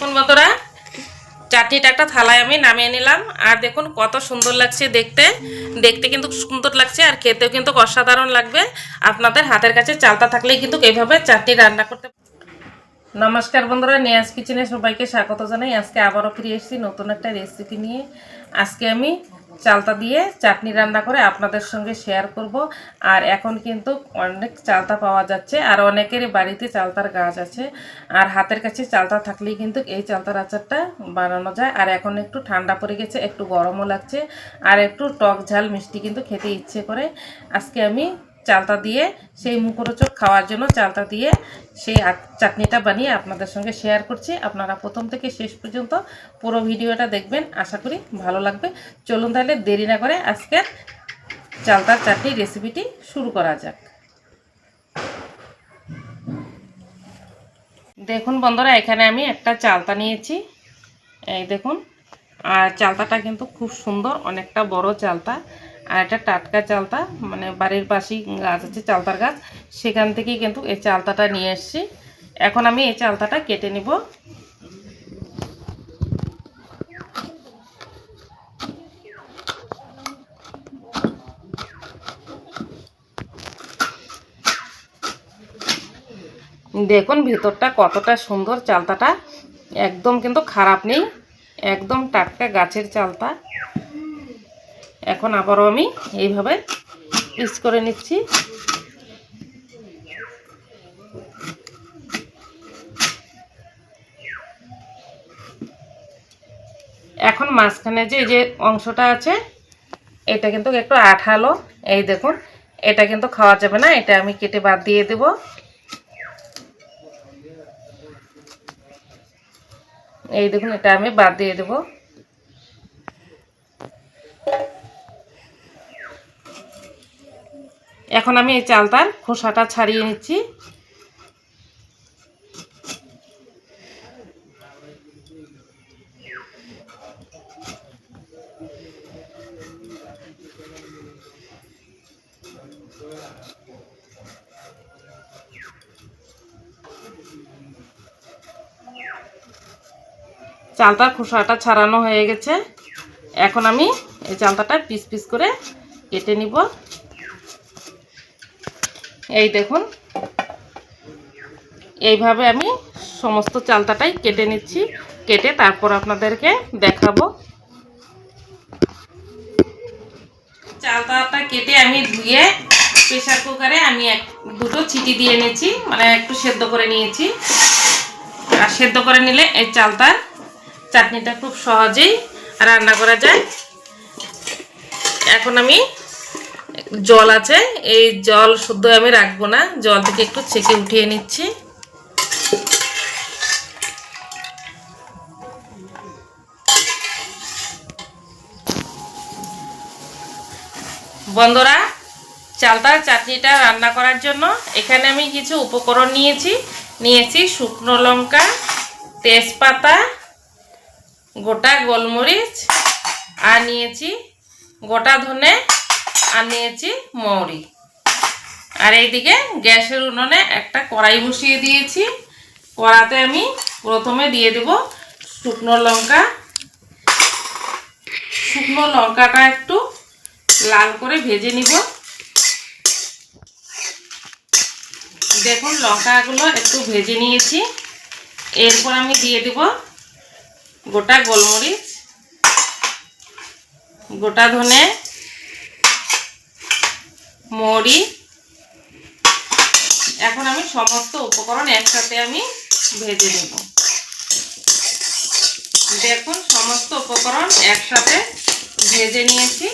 দেখুন বন্ধুরা, চাটনিটা একটা থালায় আমি নামিয়ে নিলাম। আর দেখুন কত সুন্দর লাগছে দেখতে। দেখতে কিন্তু সুন্দর লাগছে আর খেতেও কিন্তু অসাধারণ লাগবে। আপনাদের হাতের কাছে চালতা থাকলেই কিন্তু এইভাবে চাটনি রান্না করতে নমস্কার বন্ধুরা, নিয়াজ কিচেনে সবাইকে স্বাগত জানাই। আজকে আবারও ফিরে এসেছি নতুন একটা রেসিপি নিয়ে। আজকে আমি চালতা দিয়ে চাটনি রান্না করে আপনাদের সঙ্গে শেয়ার করব। আর এখন কিন্তু অনেক চালতা পাওয়া যাচ্ছে, আর অনেকেরই বাড়িতে চালতার গাছ আছে। আর হাতের কাছে চালতা থাকলেই কিন্তু এই চালতার আচারটা বানানো যায়। আর এখন একটু ঠান্ডা পড়ে গেছে, একটু গরমও লাগছে। আর একটু টক ঝাল মিষ্টি কিন্তু খেতে ইচ্ছে করে। আজকে আমি চালতা দিয়ে সেই মুখরোচক খাওয়ার জন্য চালতা দিয়ে সেই চাটনিটা বানিয়ে আপনাদের সঙ্গে শেয়ার করছি। আপনারা প্রথম থেকে শেষ পর্যন্ত পুরো ভিডিওটা দেখবেন। আশা করি ভালো লাগবে। চলুন তাহলে দেরি না করে আজকের চালতার চাটনি রেসিপিটি শুরু করা যাক। দেখুন বন্ধুরা, এখানে আমি একটা চালতা নিয়েছি। এই দেখুন, আর চালতাটা কিন্তু খুব সুন্দর, অনেকটা বড় চালতা। আর এটা টাটকা চালতা মানে বাড়ির পাশেই গাছ আছে, চালতার গাছ। সেখান থেকেই কিন্তু এই চালতাটা নিয়ে এসেছি। এখন আমি এই চালতাটা কেটে নিব। দেখুন ভিতরটা কতটা সুন্দর চালতাটা। একদম কিন্তু খারাপ নেই। একদম টাটকা গাছের চালতা। এখন আবারও আমি এইভাবে পিস করে নিচ্ছি। এখন মাঝখানে যে যে অংশটা আছে, এটা কিন্তু একটু আঠালো। এই দেখুন, এটা কিন্তু খাওয়া যাবে না, এটা আমি কেটে বাদ দিয়ে দেবো। এই দেখুন, এটা আমি বাদ দিয়ে দেব। এখন আমি এই চালটার খোসাটা ছাড়িয়ে নিচ্ছি। চালটার খোসাটা ছাড়ানো হয়ে গেছে। এখন আমি এই চালতাটা পিস পিস করে কেটে নিব। এই দেখুন। এইভাবে আমি সমস্ত চালতাটাই কেটে নিচ্ছি। কেটে তারপর আপনাদেরকে দেখাবো। চালতাটা কেটে আমি ধুয়ে প্রেশার কুকারে আমি এক, দুটো চিটি দিয়ে নিয়েছি। মানে একটু সেদ্ধ করে নিয়েছি। আর সেদ্ধ করে নিলে এই চালতার চাটনিটা খুব সহজেই রান্না করা যায়। এখন আমি জল আছে, এই জল শুদ্ধ আমি রাখব না, জল থেকে একটু ছেঁকে উঠিয়ে নিচ্ছি। বন্ধুরা চালতার চাটনিটা রান্না করার জন্য এখানে আমি কিছু উপকরণ নিয়েছি। নিয়েছি শুকনো লঙ্কা, তেজপাতা, গোটা গোলমরিচ, আর নিয়েছি গোটা ধনে আর নিয়েছি মৌরি। আর এইদিকে গ্যাসের উনুনে একটা কড়াই বসিয়ে দিয়েছি। কড়াতে আমি প্রথমে দিয়ে দেব শুকনো লঙ্কা। শুকনো লঙ্কাটা একটু লাল করে ভেজে নিব। দেখুন লঙ্কাগুলো একটু ভেজে নিয়েছি। এরপর আমি দিয়ে দেব গোটা গোলমরিচ, গোটা ধনে মরি। এখন আমি সমস্ত উপকরণ একসাথে আমি ভেজে নেব। দেখুন, সমস্ত উপকরণ একসাথে ভেজে নিয়েছি।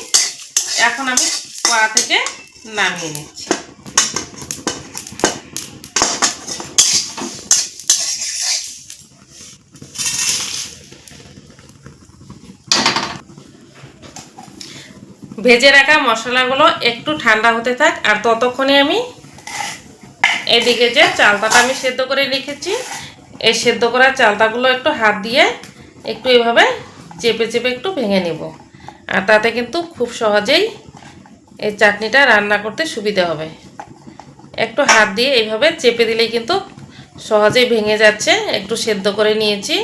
এখন আমি কড়া থেকে নামিয়ে নিচ্ছি। ভেজে রাখা মশলাগুলো একটু ঠান্ডা হতে থাক, আর ততক্ষণে আমি এদিকে যে চালতাটা আমি সেদ্ধ করে রেখেছি, এই সেদ্ধ করা চালতাগুলো একটু হাত দিয়ে একটু এভাবে চেপে চেপে একটু ভেঙে নেব। আর তাতে কিন্তু খুব সহজেই এই চাটনিটা রান্না করতে সুবিধে হবে। একটু হাত দিয়ে এইভাবে চেপে দিলেই কিন্তু সহজেই ভেঙে যাচ্ছে। একটু সেদ্ধ করে নিয়েছি।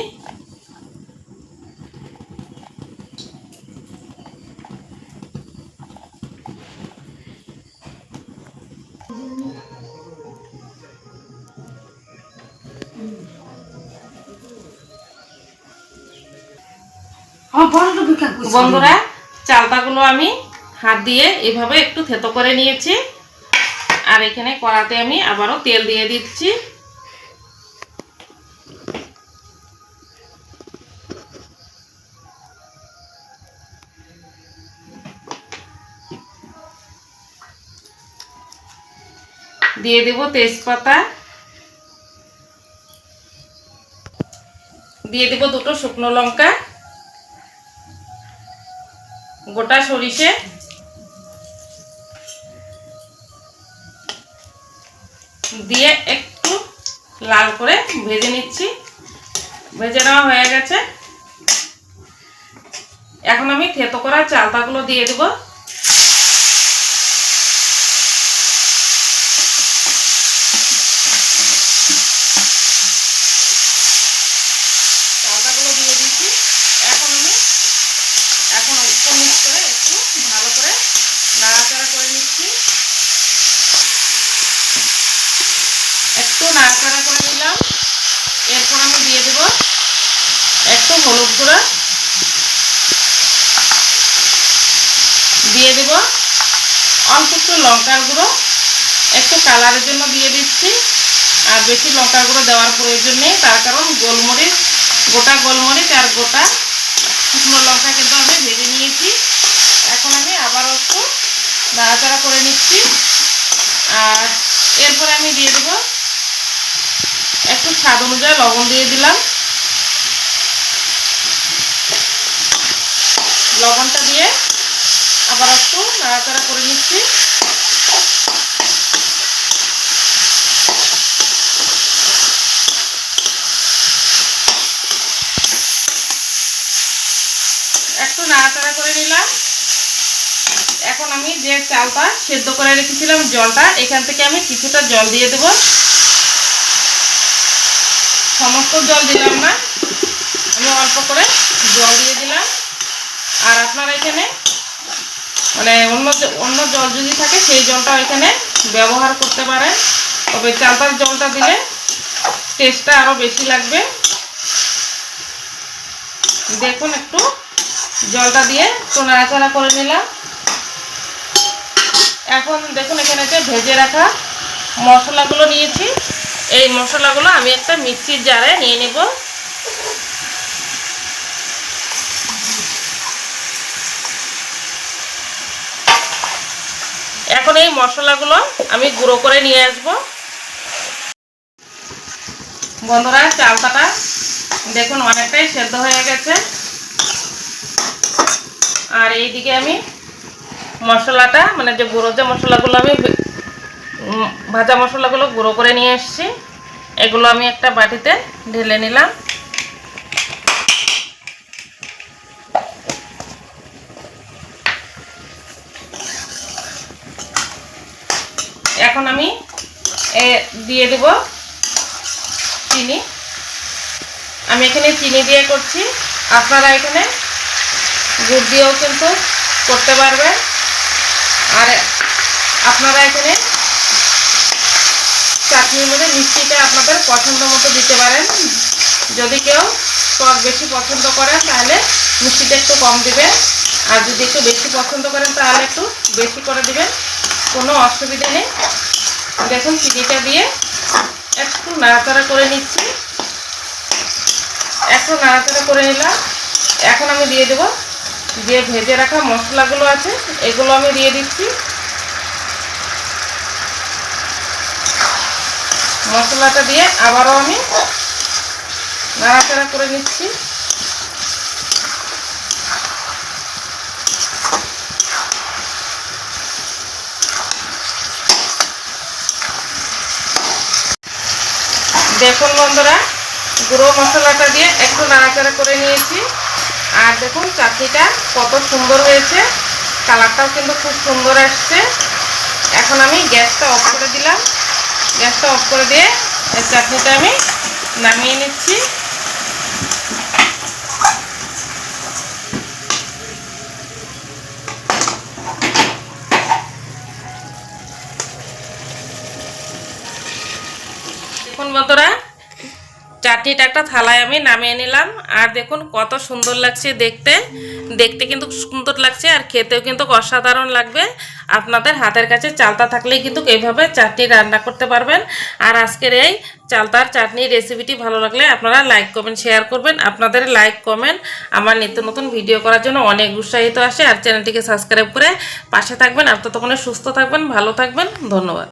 বন্ধুরা, চালতাগুলো আমি হাত দিয়ে এভাবে একটু থেতো করে নিয়েছি। আর এখানে কড়াতে আমি আবারও তেল দিয়ে দিচ্ছি। দিয়ে দেব তেজপাতা। দিয়ে দেব দুটো শুকনো লঙ্কা। গোটা সরিষে। দিয়ে একটু লাল করে ভেজে নিচ্ছি। ভেজে নেওয়া হয়ে গেছে। এখন আমি থেতো করা চালতাগুলো দিয়ে দেব চালতাগুলো দিয়ে দিচ্ছি এখন আমি এখন একটু মিক্স করে একটু ভালো করে নাড়াচাড়া করে নিচ্ছি একটু নাড়াচাড়া করে নিলাম এরপর আমি দিয়ে দেব। একটু হলুদ গুঁড়া। দিয়ে দেব অল্প একটু লঙ্কার গুঁড়ো। একটু কালারের জন্য দিয়ে দিচ্ছি। আর বেশি লঙ্কার গুঁড়ো দেওয়ার প্রয়োজন নেই, তার কারণ গোলমরিচ, গোটা গোলমরিচ আর গোটা শুকনো লঙ্কা কিন্তু আমি ভেজে নিয়েছি। এখন আমি আবারও একটু নাড়াচাড়া করে নিচ্ছি। আর এরপরে আমি দিয়ে দেব একটু স্বাদ অনুযায়ী লবণ দিয়ে দিলাম। লবণটা দিয়ে আবার একটু নাড়াচাড়া করে নিচ্ছি। একটু নাড়াচাড়া করে নিলাম। এখন আমি যে চালটা সেদ্ধ করে রেখেছিলাম জলটা, এখান থেকে আমি কিছুটা জল দিয়ে দেব। সমস্ত জল দিলাম না। আমি অল্প করে জল দিয়ে দিলাম। আর আপনারা এখানে মানে অন্য অন্য জল যদি থাকে, সেই জলটা এখানে ব্যবহার করতে পারেন। তবে চালতার জলটা দিলে টেস্টটা আরও বেশি লাগবে। দেখুন একটু, জলটা দিয়ে একটু নাড়াচাড়া করে নিলাম। এখন দেখুন এখানে যে ভেজে রাখা মশলাগুলো নিয়েছি। এই মশলাগুলো আমি একটা মিক্সির জারে নিয়ে নেব। এখন এই মশলাগুলো আমি গুঁড়ো করে নিয়ে আসব। বন্ধুরা চালতাটা দেখুন অনেকটাই সেদ্ধ হয়ে গেছে। আর এইদিকে আমি মশলাটা মানে যে গুঁড়ো যে মশলাগুলো আমি ভাজা মশলাগুলো গুঁড়ো করে নিয়ে এসেছি। এগুলো আমি একটা বাটিতে ঢেলে নিলাম। এখন আমি এ দিয়ে দেব চিনি। আমি এখানে চিনি দিয়ে করছি। আপনারা এখানে গুড় দিয়েও কিন্তু করতে পারবেন। আর আপনারা এখানে চাটনির মধ্যে মিষ্টিটা আপনাদের পছন্দ মতো দিতে পারেন। যদি কেউ টক বেশি পছন্দ করেন, তাহলে মিষ্টিটা একটু কম দিবেন। আর যদি একটু বেশি পছন্দ করেন, তাহলে একটু বেশি করে দিবেন। কোনো অসুবিধা নেই। দেখুন, চিনিটা দিয়ে একটু নাড়াচাড়া করে নিচ্ছি। একটু নাড়াচাড়া করে নিলাম। এখন আমি দিয়ে দেবো যে ভেজে রাখা মশলাগুলো আছে, এগুলো আমি দিয়ে দিচ্ছি। মশলাটা দিয়ে আবারও আমি নাড়াচাড়া করে নিচ্ছি। দেখুন বন্ধুরা, গুঁড়ো মশলাটা দিয়ে একটু নাড়াচাড়া করে নিয়েছি। আর দেখুন চাটনিটা কত সুন্দর হয়েছে। কালারটাও কিন্তু খুব সুন্দর আসছে। এখন আমি গ্যাসটা অফ করে দিলাম। গ্যাসটা অফ করে দিয়ে এই চাটনিটা আমি নামিয়ে নিচ্ছি। দেখুন বন্ধুরা, চাটনিটা একটা থালায় আমি নামিয়ে নিলাম। আর দেখুন কত সুন্দর লাগছে দেখতে। দেখতে কিন্তু সুন্দর লাগছে আর খেতেও কিন্তু অসাধারণ লাগবে। আপনাদের হাতের কাছে চালতা থাকলেই কিন্তু এইভাবে চাটনি রান্না করতে পারবেন। আর আজকের এই চালতার চাটনির রেসিপিটি ভালো লাগলে আপনারা লাইক কমেন্ট শেয়ার করবেন। আপনাদের লাইক কমেন্ট আমার নিত্য নতুন ভিডিও করার জন্য অনেক উৎসাহিত আসে। আর চ্যানেলটিকে সাবস্ক্রাইব করে পাশে থাকবেন। আর ততক্ষণে সুস্থ থাকবেন, ভালো থাকবেন। ধন্যবাদ।